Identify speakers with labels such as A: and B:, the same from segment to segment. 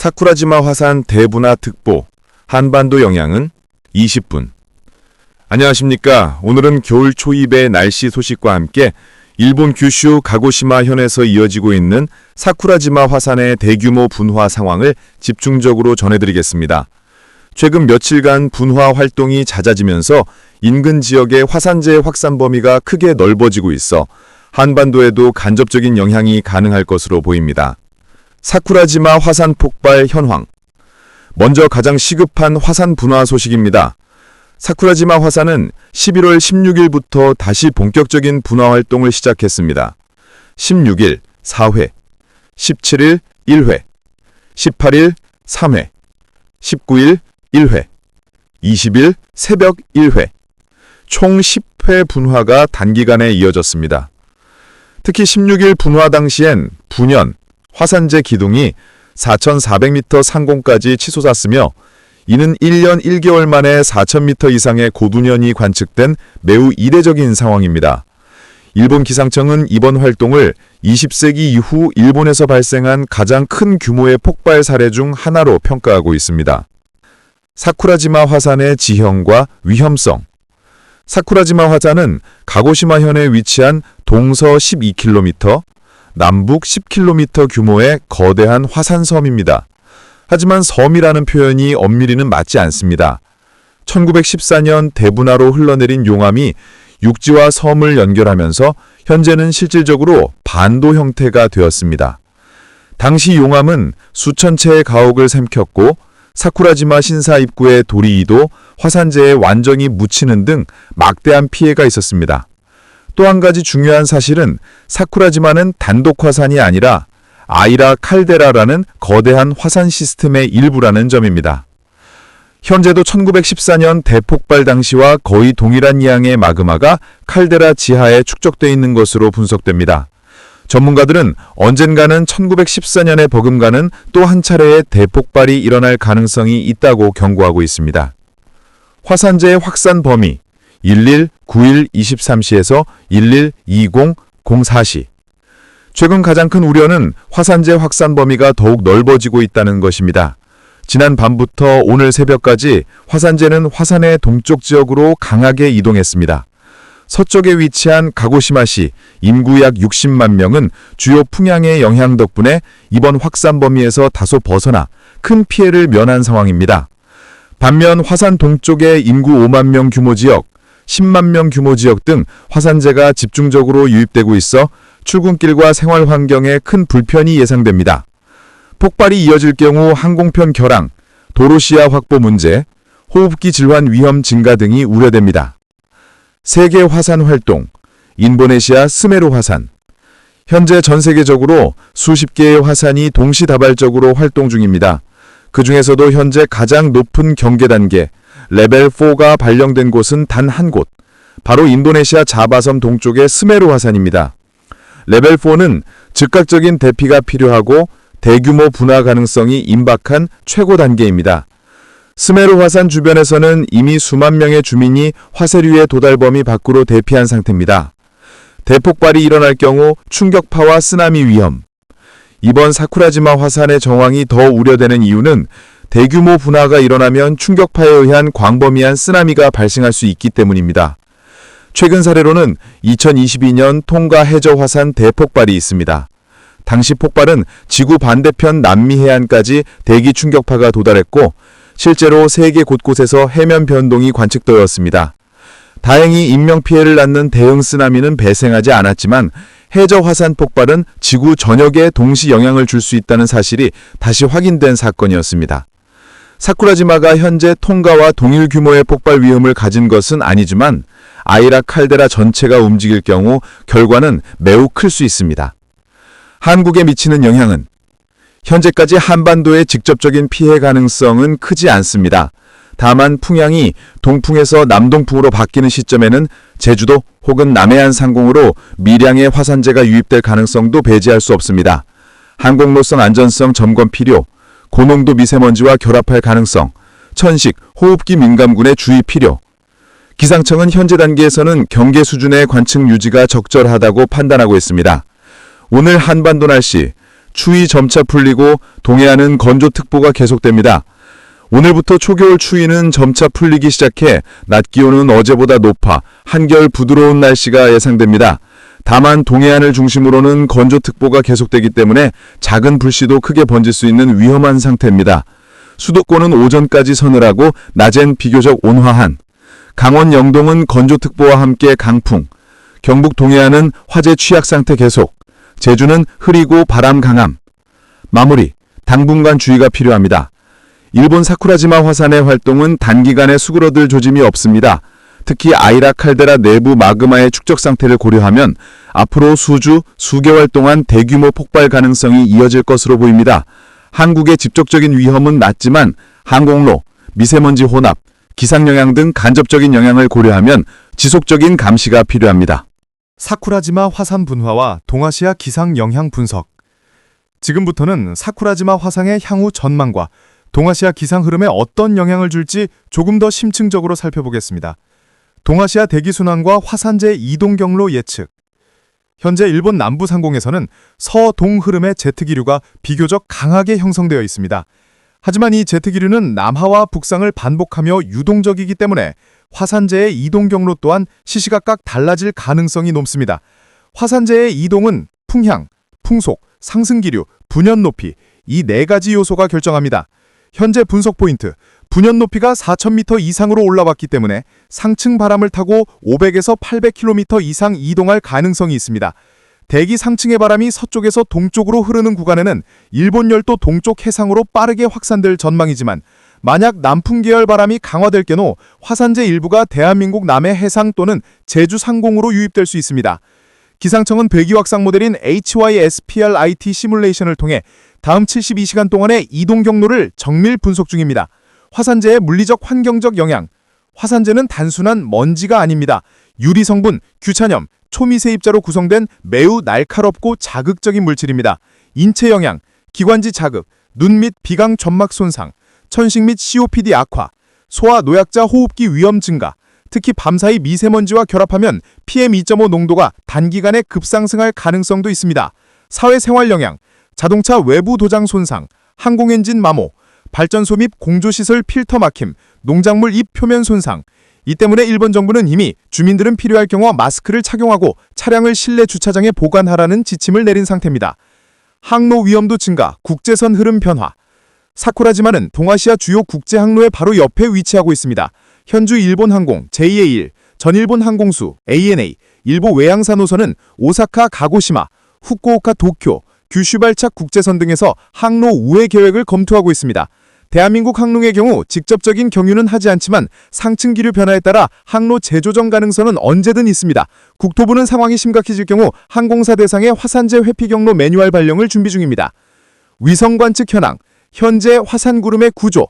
A: 사쿠라지마 화산 대분화 특보 한반도 영향은 20분. 안녕하십니까. 오늘은 겨울 초입의 날씨 소식과 함께 일본 규슈 가고시마 현에서 이어지고 있는 사쿠라지마 화산의 대규모 분화 상황을 집중적으로 전해드리겠습니다. 최근 며칠간 분화 활동이 잦아지면서 인근 지역의 화산재 확산 범위가 크게 넓어지고 있어 한반도에도 간접적인 영향이 가능할 것으로 보입니다. 사쿠라지마 화산 폭발 현황. 먼저 가장 시급한 화산 분화 소식입니다. 사쿠라지마 화산은 11월 16일부터 다시 본격적인 분화 활동을 시작했습니다. 16일 4회, 17일 1회, 18일 3회, 19일 1회, 20일 새벽 1회, 총 10회 분화가 단기간에 이어졌습니다. 특히 16일 분화 당시엔 분연, 화산재 기둥이 4,400m 상공까지 치솟았으며 이는 1년 1개월 만에 4,000m 이상의 고둔연이 관측된 매우 이례적인 상황입니다. 일본 기상청은 이번 활동을 20세기 이후 일본에서 발생한 가장 큰 규모의 폭발 사례 중 하나로 평가하고 있습니다. 사쿠라지마 화산의 지형과 위험성 사쿠라지마 화산은 가고시마현에 위치한 동서 12km, 남북 10km 규모의 거대한 화산섬입니다. 하지만 섬이라는 표현이 엄밀히는 맞지 않습니다. 1914년 대분화로 흘러내린 용암이 육지와 섬을 연결하면서 현재는 실질적으로 반도 형태가 되었습니다. 당시 용암은 수천 채의 가옥을 삼켰고 사쿠라지마 신사 입구의 도리이도 화산재에 완전히 묻히는 등 막대한 피해가 있었습니다. 또 한 가지 중요한 사실은 사쿠라지마는 단독 화산이 아니라 아이라 칼데라라는 거대한 화산 시스템의 일부라는 점입니다. 현재도 1914년 대폭발 당시와 거의 동일한 양의 마그마가 칼데라 지하에 축적돼 있는 것으로 분석됩니다. 전문가들은 언젠가는 1914년에 버금가는 또 한 차례의 대폭발이 일어날 가능성이 있다고 경고하고 있습니다. 화산재의 확산 범위 11, 9일 23시에서 11, 20, 04시 최근 가장 큰 우려는 화산재 확산 범위가 더욱 넓어지고 있다는 것입니다. 지난 밤부터 오늘 새벽까지 화산재는 화산의 동쪽 지역으로 강하게 이동했습니다. 서쪽에 위치한 가고시마시 인구 약 60만 명은 주요 풍향의 영향 덕분에 이번 확산 범위에서 다소 벗어나 큰 피해를 면한 상황입니다. 반면 화산 동쪽의 인구 5만 명 규모 지역, 10만 명 규모 지역 등 화산재가 집중적으로 유입되고 있어 출근길과 생활 환경에 큰 불편이 예상됩니다. 폭발이 이어질 경우 항공편 결항, 도로시야 확보 문제, 호흡기 질환 위험 증가 등이 우려됩니다. 세계 화산 활동, 인도네시아 스메루 화산. 현재 전 세계적으로 수십 개의 화산이 동시다발적으로 활동 중입니다. 그 중에서도 현재 가장 높은 경계 단계, 레벨 4가 발령된 곳은 단 한 곳, 바로 인도네시아 자바섬 동쪽의 스메루 화산입니다. 레벨 4는 즉각적인 대피가 필요하고 대규모 분화 가능성이 임박한 최고 단계입니다. 스메루 화산 주변에서는 이미 수만 명의 주민이 화쇄류의 도달 범위 밖으로 대피한 상태입니다. 대폭발이 일어날 경우 충격파와 쓰나미 위험. 이번 사쿠라지마 화산의 정황이 더 우려되는 이유는 대규모 분화가 일어나면 충격파에 의한 광범위한 쓰나미가 발생할 수 있기 때문입니다. 최근 사례로는 2022년 통가 해저 화산 대폭발이 있습니다. 당시 폭발은 지구 반대편 남미 해안까지 대기 충격파가 도달했고 실제로 세계 곳곳에서 해면 변동이 관측되었습니다. 다행히 인명피해를 낳는 대응 쓰나미는 발생하지 않았지만 해저 화산 폭발은 지구 전역에 동시 영향을 줄 수 있다는 사실이 다시 확인된 사건이었습니다. 사쿠라지마가 현재 통가와 동일 규모의 폭발 위험을 가진 것은 아니지만 아이라 칼데라 전체가 움직일 경우 결과는 매우 클 수 있습니다. 한국에 미치는 영향은 현재까지 한반도의 직접적인 피해 가능성은 크지 않습니다. 다만 풍향이 동풍에서 남동풍으로 바뀌는 시점에는 제주도 혹은 남해안 상공으로 미량의 화산재가 유입될 가능성도 배제할 수 없습니다. 항공로선 안전성 점검 필요, 고농도 미세먼지와 결합할 가능성, 천식, 호흡기 민감군의 주의 필요. 기상청은 현재 단계에서는 경계 수준의 관측 유지가 적절하다고 판단하고 있습니다. 오늘 한반도 날씨, 추위 점차 풀리고 동해안은 건조특보가 계속됩니다. 오늘부터 초겨울 추위는 점차 풀리기 시작해 낮 기온은 어제보다 높아 한결 부드러운 날씨가 예상됩니다. 다만 동해안을 중심으로는 건조특보가 계속되기 때문에 작은 불씨도 크게 번질 수 있는 위험한 상태입니다. 수도권은 오전까지 서늘하고 낮엔 비교적 온화한, 강원 영동은 건조특보와 함께 강풍, 경북 동해안은 화재 취약 상태 계속, 제주는 흐리고 바람 강함. 마무리, 당분간 주의가 필요합니다. 일본 사쿠라지마 화산의 활동은 단기간에 수그러들 조짐이 없습니다. 특히 아이라 칼데라 내부 마그마의 축적 상태를 고려하면 앞으로 수주, 수개월 동안 대규모 폭발 가능성이 이어질 것으로 보입니다. 한국의 직접적인 위험은 낮지만 항공로, 미세먼지 혼합, 기상 영향 등 간접적인 영향을 고려하면 지속적인 감시가 필요합니다.
B: 사쿠라지마 화산 분화와 동아시아 기상 영향 분석. 지금부터는 사쿠라지마 화상의 향후 전망과 동아시아 기상 흐름에 어떤 영향을 줄지 조금 더 심층적으로 살펴보겠습니다. 동아시아 대기 순환과 화산재 이동 경로 예측. 현재 일본 남부 상공에서는 서동 흐름의 제트 기류가 비교적 강하게 형성되어 있습니다. 하지만 이 제트 기류는 남하와 북상을 반복하며 유동적이기 때문에 화산재의 이동 경로 또한 시시각각 달라질 가능성이 높습니다. 화산재의 이동은 풍향, 풍속, 상승 기류, 분연 높이 이 네 가지 요소가 결정합니다. 현재 분석 포인트, 분연 높이가 4,000m 이상으로 올라왔기 때문에 상층 바람을 타고 500에서 800km 이상 이동할 가능성이 있습니다. 대기 상층의 바람이 서쪽에서 동쪽으로 흐르는 구간에는 일본 열도 동쪽 해상으로 빠르게 확산될 전망이지만 만약 남풍 계열 바람이 강화될 경우 화산재 일부가 대한민국 남해 해상 또는 제주 상공으로 유입될 수 있습니다. 기상청은 배기 확산 모델인 HYSPR-IT 시뮬레이션을 통해 다음 72시간 동안의 이동 경로를 정밀 분석 중입니다. 화산재의 물리적 환경적 영향. 화산재는 단순한 먼지가 아닙니다. 유리 성분, 규찬염, 초미세 입자로 구성된 매우 날카롭고 자극적인 물질입니다. 인체 영향, 기관지 자극, 눈 및 비강 점막 손상, 천식 및 COPD 악화, 소아 노약자 호흡기 위험 증가, 특히 밤사이 미세먼지와 결합하면 PM2.5 농도가 단기간에 급상승할 가능성도 있습니다. 사회생활 영향, 자동차 외부 도장 손상, 항공엔진 마모, 발전소 및 공조시설 필터 막힘, 농작물 잎 표면 손상. 이 때문에 일본 정부는 이미 주민들은 필요할 경우 마스크를 착용하고 차량을 실내 주차장에 보관하라는 지침을 내린 상태입니다. 항로 위험도 증가, 국제선 흐름 변화. 사쿠라지마는 동아시아 주요 국제 항로의 바로 옆에 위치하고 있습니다. 현주 일본 항공 JA1, 전일본 항공수 ANA, 일부 외항사 노선은 오사카 가고시마, 후쿠오카 도쿄, 규슈 발착 국제선 등에서 항로 우회 계획을 검토하고 있습니다. 대한민국 항공의 경우 직접적인 경유는 하지 않지만 상층 기류 변화에 따라 항로 재조정 가능성은 언제든 있습니다. 국토부는 상황이 심각해질 경우 항공사 대상의 화산재 회피 경로 매뉴얼 발령을 준비 중입니다. 위성 관측 현황, 현재 화산 구름의 구조,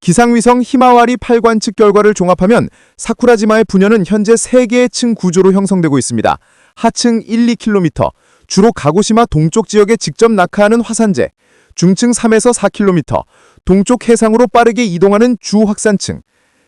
B: 기상위성 히마와리 8관측 결과를 종합하면 사쿠라지마의 분연은 현재 3개의 층 구조로 형성되고 있습니다. 하층 1, 2km, 주로 가고시마 동쪽 지역에 직접 낙하하는 화산재, 중층 3에서 4km, 동쪽 해상으로 빠르게 이동하는 주 확산층,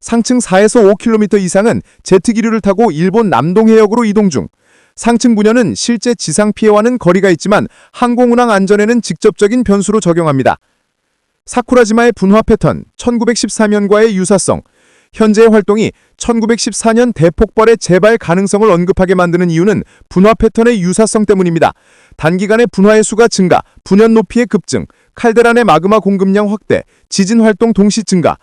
B: 상층 4에서 5km 이상은 제트 기류를 타고 일본 남동 해역으로 이동 중, 상층 분연은 실제 지상 피해와는 거리가 있지만 항공운항 안전에는 직접적인 변수로 적용합니다. 사쿠라지마의 분화 패턴 1914년과의 유사성 현재의 활동이 1914년 대폭발의 재발 가능성을 언급하게 만드는 이유는 분화 패턴의 유사성 때문입니다. 단기간에 분화의 수가 증가, 분연 높이의 급증, 칼데라 내 마그마 공급량 확대, 지진 활동 동시 증가.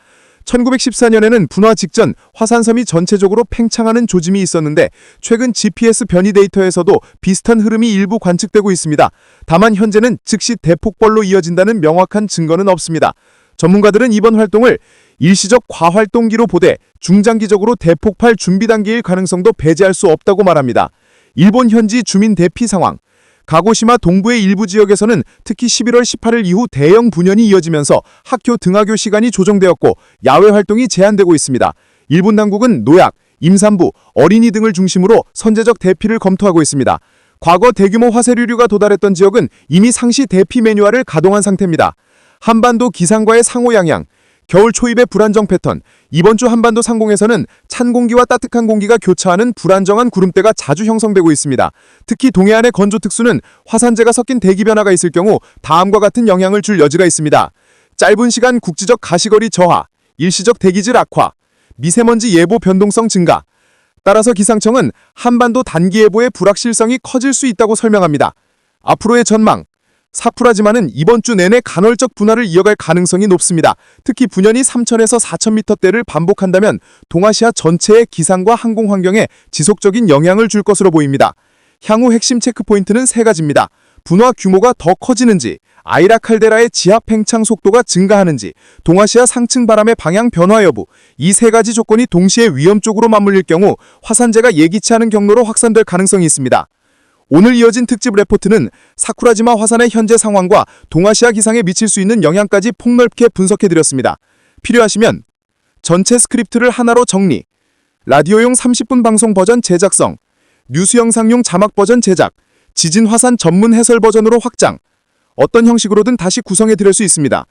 B: 1914년에는 분화 직전 화산섬이 전체적으로 팽창하는 조짐이 있었는데 최근 GPS 변이 데이터에서도 비슷한 흐름이 일부 관측되고 있습니다. 다만 현재는 즉시 대폭발로 이어진다는 명확한 증거는 없습니다. 전문가들은 이번 활동을 일시적 과활동기로 보되 중장기적으로 대폭발 준비 단계일 가능성도 배제할 수 없다고 말합니다. 일본 현지 주민 대피 상황 가고시마 동부의 일부 지역에서는 특히 11월 18일 이후 대형 분연이 이어지면서 학교 등하교 시간이 조정되었고 야외 활동이 제한되고 있습니다. 일본 당국은 노약, 임산부, 어린이 등을 중심으로 선제적 대피를 검토하고 있습니다. 과거 대규모 화쇄류류가 도달했던 지역은 이미 상시 대피 매뉴얼을 가동한 상태입니다. 한반도 기상과의 상호 양양, 겨울 초입의 불안정 패턴. 이번 주 한반도 상공에서는 찬 공기와 따뜻한 공기가 교차하는 불안정한 구름대가 자주 형성되고 있습니다. 특히 동해안의 건조 특수는 화산재가 섞인 대기 변화가 있을 경우 다음과 같은 영향을 줄 여지가 있습니다. 짧은 시간 국지적 가시거리 저하, 일시적 대기질 악화, 미세먼지 예보 변동성 증가. 따라서 기상청은 한반도 단기 예보의 불확실성이 커질 수 있다고 설명합니다. 앞으로의 전망. 사쿠라지마는 이번 주 내내 간헐적 분화를 이어갈 가능성이 높습니다. 특히 분연이 3,000에서 4,000m대를 반복한다면 동아시아 전체의 기상과 항공 환경에 지속적인 영향을 줄 것으로 보입니다. 향후 핵심 체크포인트는 세 가지입니다. 분화 규모가 더 커지는지, 아이라 칼데라의 지하 팽창 속도가 증가하는지, 동아시아 상층 바람의 방향 변화 여부, 이 세 가지 조건이 동시에 위험 쪽으로 맞물릴 경우 화산재가 예기치 않은 경로로 확산될 가능성이 있습니다. 오늘 이어진 특집 레포트는 사쿠라지마 화산의 현재 상황과 동아시아 기상에 미칠 수 있는 영향까지 폭넓게 분석해드렸습니다. 필요하시면 전체 스크립트를 하나로 정리, 라디오용 30분 방송 버전 제작성, 뉴스 영상용 자막 버전 제작, 지진 화산 전문 해설 버전으로 확장, 어떤 형식으로든 다시 구성해드릴 수 있습니다.